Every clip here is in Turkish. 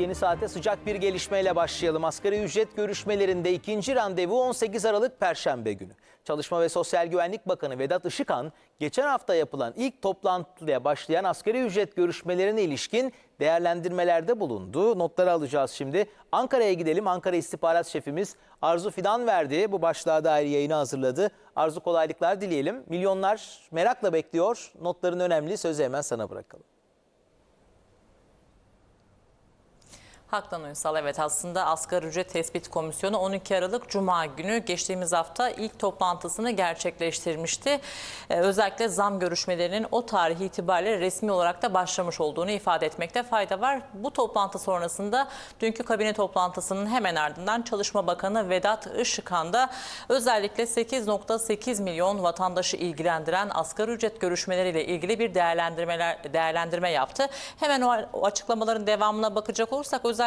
Yeni saate sıcak bir gelişmeyle başlayalım. Asgari ücret görüşmelerinde ikinci randevu 18 Aralık Perşembe günü. Çalışma ve Sosyal Güvenlik Bakanı Vedat Işıkhan, geçen hafta yapılan ilk toplantıya başlayan asgari ücret görüşmelerine ilişkin değerlendirmelerde bulundu. Notları alacağız şimdi. Ankara'ya gidelim. Ankara İstihbarat Şefimiz Arzu Fidan verdi. Bu başlığa dair yayını hazırladı. Arzu kolaylıklar dileyelim. Milyonlar merakla bekliyor. Notların önemli. Sözü hemen sana bırakalım. Haktan Uysal evet aslında Asgari Ücret Tespit Komisyonu 12 Aralık Cuma günü geçtiğimiz hafta ilk toplantısını gerçekleştirmişti. Ee, özellikle zam görüşmelerinin o tarih itibariyle resmi olarak da başlamış olduğunu ifade etmekte fayda var. Bu toplantı sonrasında dünkü kabine toplantısının hemen ardından Çalışma Bakanı Vedat Işıkhan da özellikle 8.8 milyon vatandaşı ilgilendiren asgari ücret görüşmeleriyle ilgili bir değerlendirmeler değerlendirme yaptı. Hemen o açıklamaların devamına bakacak olursak özellikle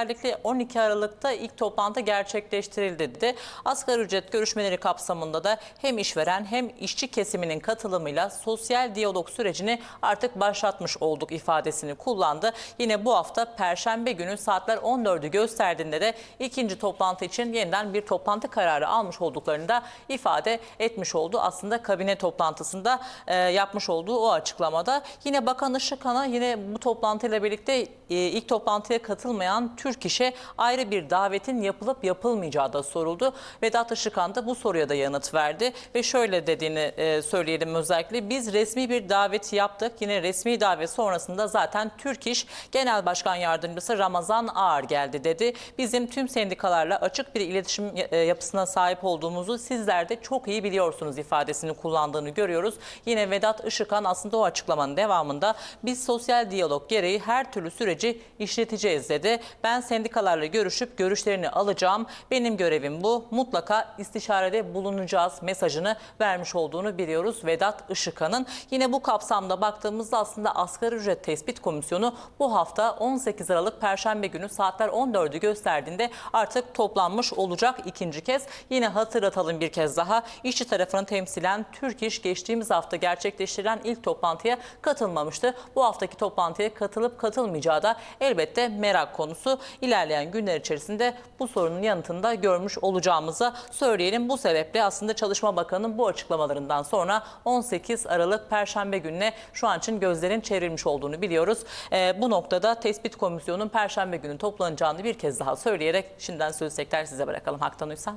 12 Aralık'ta ilk toplantı gerçekleştirildi dedi. Asgari ücret görüşmeleri kapsamında da hem işveren hem işçi kesiminin katılımıyla sosyal diyalog sürecini artık başlatmış olduk ifadesini kullandı. Yine bu hafta Perşembe günü saatler 14'ü gösterdiğinde de ikinci toplantı için yeniden bir toplantı kararı almış olduklarını da ifade etmiş oldu. Aslında kabine toplantısında e, yapmış olduğu o açıklamada. Yine Bakan Işıkhan'a yine bu toplantıyla birlikte e, ilk toplantıya katılmayan Türk İş'e ayrı bir davetin yapılıp yapılmayacağı da soruldu. Vedat Işıkhan da bu soruya da yanıt verdi ve şöyle dediğini e, söyleyelim özellikle. Biz resmi bir davet yaptık. Yine resmi davet sonrasında zaten Türk İş Genel Başkan Yardımcısı Ramazan Ağar geldi dedi. Bizim tüm sendikalarla açık bir iletişim e, yapısına sahip olduğumuzu sizler de çok iyi biliyorsunuz ifadesini kullandığını görüyoruz. Yine Vedat Işıkhan aslında o açıklamanın devamında biz sosyal diyalog gereği her türlü süreci işleteceğiz dedi. Ben sendikalarla görüşüp görüşlerini alacağım. Benim görevim bu. Mutlaka istişarede bulunacağız mesajını vermiş olduğunu biliyoruz Vedat Işıkhan'ın. Yine bu kapsamda baktığımızda aslında Asgari Ücret Tespit Komisyonu bu hafta 18 Aralık Perşembe günü saatler 14'ü gösterdiğinde artık toplanmış olacak ikinci kez. Yine hatırlatalım bir kez daha. İşçi tarafını temsilen Türk İş geçtiğimiz hafta gerçekleştirilen ilk toplantıya katılmamıştı. Bu haftaki toplantıya katılıp katılmayacağı da elbette merak konusu. İlerleyen günler içerisinde bu sorunun yanıtını da görmüş olacağımızı söyleyelim. Bu sebeple aslında Çalışma Bakanı'nın bu açıklamalarından sonra 18 Aralık Perşembe gününe şu an için gözlerin çevrilmiş olduğunu biliyoruz. Ee, bu noktada tespit komisyonunun Perşembe günü toplanacağını bir kez daha söyleyerek şimdiden sözü tekrar size bırakalım Haktan Uysal.